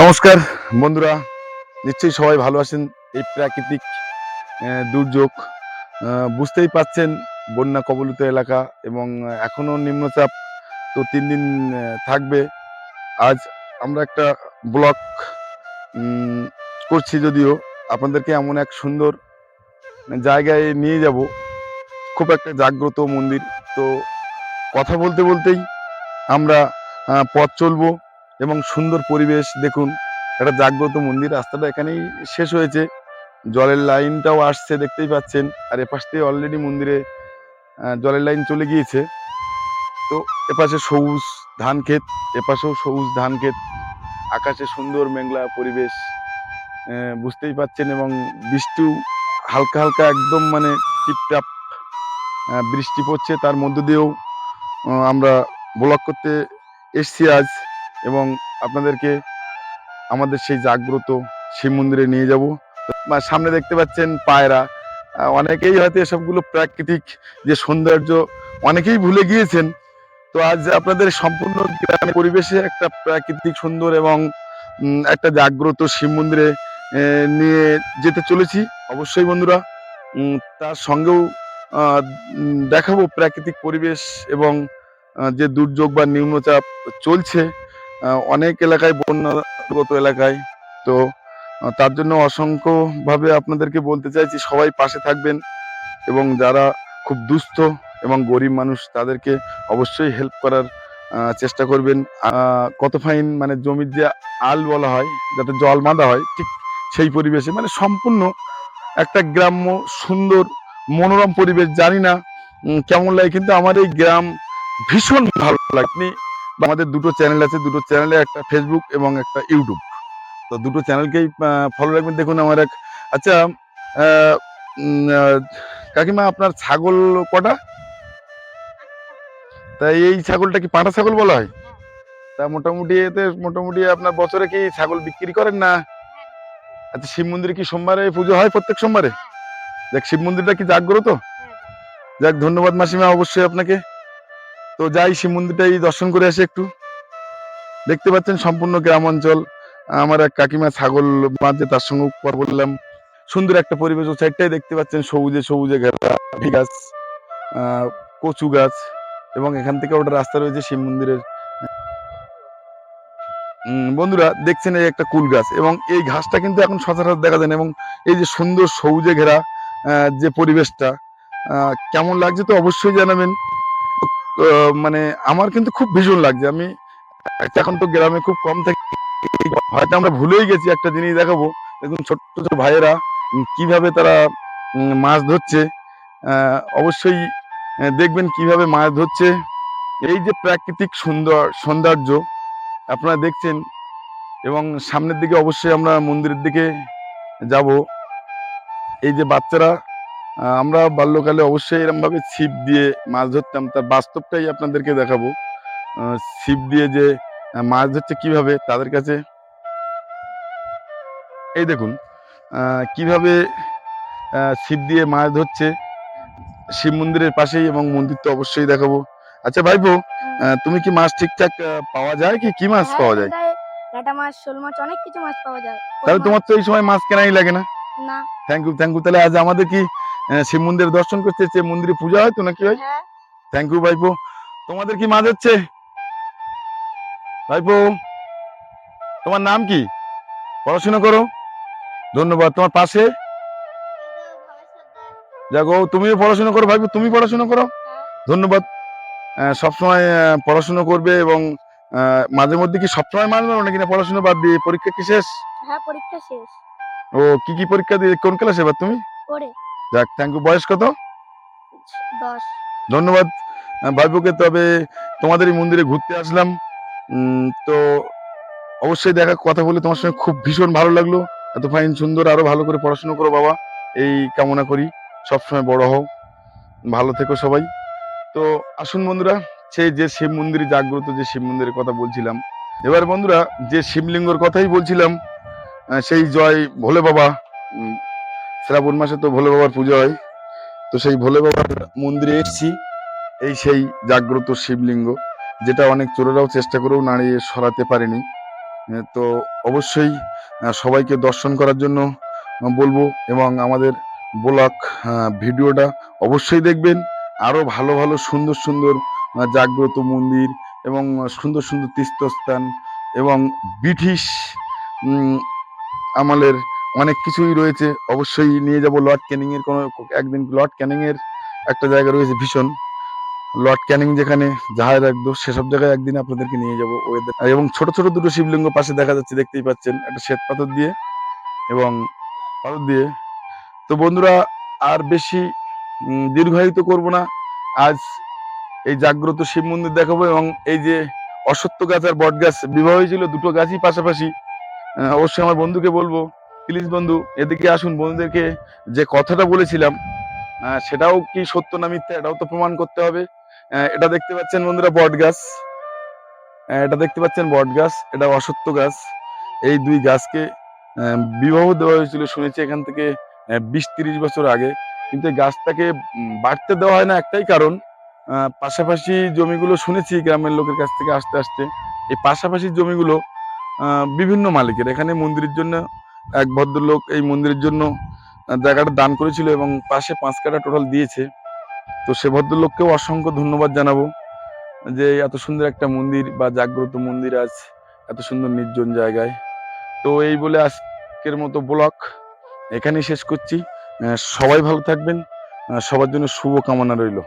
নমস্কার, বন্ধুরা। নিশ্চয়ই সবাই ভালো আছেন। এই প্রাকৃতিক দুর্যোগ বুঝতেই পাচ্ছেন বন্যা কবলিত এলাকা এবং এখনও নিম্নচাপ তো তিন দিন থাকবে। আজ আমরা একটা ব্লক করছি যদিও। আপনাদেরকে এমন এক সুন্দর জায়গায় নিয়ে যাব। খুব একটা জাগ্রত মন্দির। তো কথা বলতে বলতেই আমরা পথ চলবো। এবং সুন্দর পরিবেশ, দেখুন, একটা জাগ্রত মন্দির, রাস্তাটা এখানেই শেষ হয়েছে। জলের লাইনটাও আসছে, দেখতেই পাচ্ছেন। আর এপাশ থেকে অলরেডি মন্দিরে জলের লাইন চলে গিয়েছে। তো এপাশে সবুজ ধান ক্ষেত, এপাশেও সবুজ ধান ক্ষেত। আকাশে সুন্দর মেঘলা পরিবেশ বুঝতেই পাচ্ছেন এবং বৃষ্টিও হালকা হালকা একদম মানে টিপটাপ বৃষ্টি পড়ছে। তার মধ্য দিয়েও আমরা ব্লক করতে এসছি আজ। এবং আপনাদেরকে আমাদের সেই জাগ্রত শিব মন্দিরে নিয়ে যাব। সামনে দেখতে পাচ্ছেন পায়রা। অনেকেই হয়তো এসবগুলো প্রাকৃতিক যে সৌন্দর্য অনেকেই ভুলে গিয়েছেন। তো আজ আপনাদের সম্পূর্ণ গ্রামের পরিবেশে একটা প্রাকৃতিক সুন্দর এবং একটা জাগ্রত শিব মন্দিরে নিয়ে যেতে চলেছি। অবশ্যই বন্ধুরা তার সঙ্গেও দেখাবো প্রাকৃতিক পরিবেশ এবং যে দুর্যোগ বা নিম্নচাপ চলছে। অনেক এলাকায় বন্যাগত এলাকায়। তো তার জন্য অসংখ্যভাবে আপনাদেরকে বলতে চাইছি, সবাই পাশে থাকবেন এবং যারা খুব দুস্থ এবং গরিব মানুষ, তাদেরকে অবশ্যই হেল্প করার চেষ্টা করবেন। কত ফাইন মানে জমির যে আল বলা হয়, যাতে জল বাঁধা হয়, ঠিক সেই পরিবেশে মানে সম্পূর্ণ একটা গ্রাম্য সুন্দর, মনোরম পরিবেশ। জানি না কেমন লাগে, কিন্তু আমার এই গ্রাম ভীষণ ভালো লাগে। আপনি আমাদের দুটো চ্যানেল আছে, দুটো চ্যানেলে একটা ফেসবুক এবং একটা ইউটিউব তো দুটো চ্যানেলকেই ফলো রাখবেন। দেখুন আমার এক আচ্ছা কাকিমা, আপনার ছাগল কটা? তা এই ছাগলটা কি পাঁঠা ছাগল বলা হয়? তা মোটামুটি এতে, মোটামুটি আপনার বছরে কি ছাগল বিক্রি করেন না? আচ্ছা শিব মন্দিরে কি সোমবারে পুজো হয় প্রত্যেক সোমবারে? দেখ, শিব মন্দিরটা কি জাগ্রত? যাক, ধন্যবাদ মাসিমা, অবশ্যই আপনাকে। তো যাই, শিব মন্দিরটাই দর্শন করে আসি একটু। দেখতে পাচ্ছেন সম্পূর্ণ গ্রাম অঞ্চল। আমার এক কাকিমা ছাগল বাঁধছে তার সঙ্গে বললাম। সুন্দর একটা পরিবেশ ও সাইডটাই দেখতে পাচ্ছেন সবুজে সবুজে ঘেরা গাছ কচু গাছ এবং এখান থেকে ওটা রাস্তা রয়েছে শিব মন্দিরের। বন্ধুরা, দেখছেন এই একটা কুল গাছ এবং এই ঘাসটা কিন্তু এখন সচরাচর দেখা যায় না এবং এই যে সুন্দর সবুজে ঘেরা যে পরিবেশটা কেমন লাগছে তো অবশ্যই জানাবেন। মানে আমার কিন্তু খুব ভীষণ লাগছে। আমি এখন তো গ্রামে খুব কম থাকি। হয়তো আমরা ভুলেই গেছি একটা জিনিস দেখাবো। দেখুন, ছোট্ট ছোট ভাইয়েরা কীভাবে তারা মাছ ধরছে। অবশ্যই দেখবেন কীভাবে মাছ ধরছে। এই যে প্রাকৃতিক সুন্দর, সৌন্দর্য আপনারা দেখছেন, এবং সামনের দিকে অবশ্যই আমরা মন্দিরের দিকে যাব। এই যে বাচ্চারা আমরা বাল্যকালে অবশ্যই এরকম ভাবে ছিপ দিয়ে মাছ ধরতাম। তার বাস্তবটাই আপনাদেরকে দেখাবো। ছিপ দিয়ে যে মাছ ধরছে কীভাবে তাদের কাছে এই দেখুন কীভাবে ছিপ দিয়ে মাছ ধরছে। শিব মন্দিরের পাশেই এবং মন্দির তো অবশ্যই দেখাবো। আচ্ছা ভাইপো তুমি কি মাছ ঠিকঠাক পাওয়া যায়? কি কি মাছ হ্যাঁ, পাওয়া যায়? মাছ শোল মাছ অনেক কিছু মাছ পাওয়া যায়। তাহলে তোমার তো এই সময় মাছ কেনাই লাগে না? না। থ্যাংক ইউ থ্যাংক ইউ তাহলে আজ আমাদের কি শিব মন্দির দর্শন করতে এসেছে মন্দিরে পূজা হয় তো নাকি ভাই? হ্যাঁ। থ্যাংক ইউ ভাইপো। তোমাদের কি মাছ হচ্ছে? ভাইপো তোমার নাম কি? পড়াশোনা করো। ধন্যবাদ। তোমার পাশে? দেখো তুমিও পড়াশোনা করো ভাইপো তুমি পড়াশোনা করো। ধন্যবাদ। সবসময় পড়াশোনা করবে এবং মাঝে মধ্যে কি সবসময় মাছ মারো নাকি না পড়াশোনা বাদ দিয়ে? পরীক্ষা কি শেষ? হ্যাঁ পরীক্ষা শেষ। ও কি কি পরীক্ষা দিয়ে? কোন ক্লাসে এবার তুমি? করে যাক থ্যাংক ইউ বয়স কত? ধন্যবাদ। আহ, ভাইপোকে তবে তোমাদের এই মন্দিরে ঘুরতে আসলাম। তো অবশ্যই দেখা কথা বলে তোমার সঙ্গে খুব ভীষণ ভালো লাগল। এত ফাইন সুন্দর আরও ভালো করে পড়াশোনা করো বাবা। এই কামনা করি। সবসময় বড় হও। ভালো থেকো সবাই। তো আসুন বন্ধুরা সেই যে শিব মন্দিরে জাগ্রত যে শিব মন্দিরের কথা বলছিলাম। এবার বন্ধুরা যে শিবলিঙ্গর কথাই বলছিলাম সেই জয় ভোলে বাবা। শ্রাবণ মাসে তো ভোলে বাবার পুজো হয়। তো সেই ভোলে বাবার মন্দিরে এসেছি। এই সেই জাগ্রত শিবলিঙ্গ, যেটা অনেক চোরেরাও চেষ্টা করেও নাড়িয়ে সরাতে পারেনি। তো অবশ্যই সবাইকে দর্শন করার জন্য বলব এবং আমাদের ব্লগ ভিডিওটা অবশ্যই দেখবেন। আরও ভালো ভালো সুন্দর সুন্দর জাগ্রত মন্দির এবং সুন্দর সুন্দর তীর্থস্থান এবং ব্রিটিশ আমলের অনেক কিছুই রয়েছে। অবশ্যই নিয়ে যাব লর্ড ক্যানিং এর কোনো একদিন লর্ড ক্যানিং এর একটা জায়গা রয়েছে ভীষণ। লর্ড ক্যানিং যেখানে জাহাজ রাখতো সেসব জায়গায় একদিন আপনাদেরকে নিয়ে যাব ওয়েদার এবং ছোট ছোট দুটো শিবলিঙ্গ পাশে দেখা যাচ্ছে, দেখতেই পাচ্ছেন, একটা শ্বেত পাথর দিয়ে এবং পাথর দিয়ে। তো বন্ধুরা, আর বেশি দীর্ঘায়িত করব না। আজ এই জাগ্রত শিব মন্দির দেখাবো এবং এই যে অসত্য গাছ আর বট গাছ বিবাহ হয়েছিল দুটো গাছই পাশাপাশি। অবশ্যই আমার বন্ধুকে বলব প্লিজ বন্ধু, এদিকে আসুন। বন্ধুদেরকে যে কথাটা বলেছিলাম সেটাও কি সত্য না মিথ্যা, এটাও তো প্রমাণ করতে হবে। এটা দেখতে পাচ্ছেন বন্ধুরা বট গাছ। এটা দেখতে পাচ্ছেন বট গাছ, এটা অসত্য গাছ। এই দুই গাছকে বিবাহ দেওয়া হয়েছিল শুনেছি এখান থেকে বিশ তিরিশ বছর আগে। কিন্তু এই গাছটাকে বাড়তে দেওয়া হয় না একটাই কারণ পাশাপাশি জমিগুলো শুনেছি গ্রামের লোকের কাছ থেকে আসতে আসতে। এই পাশাপাশি জমিগুলো বিভিন্ন মালিকের। এখানে মন্দিরের জন্য এক ভদ্রলোক এই মন্দিরের জন্য জায়গাটা দান করেছিল এবং পাশে পাঁচ কাটা টোটাল দিয়েছে। তো সে ভদ্রলোককেও অসংখ্য ধন্যবাদ জানাব যে এত সুন্দর একটা মন্দির বা জাগ্রত মন্দির আজ এত সুন্দর নির্জন জায়গায়। তো এই বলে আজকের মতো ব্লক এখানেই শেষ করছি। সবাই ভালো থাকবেন। সবার জন্য শুভ কামনা রইল।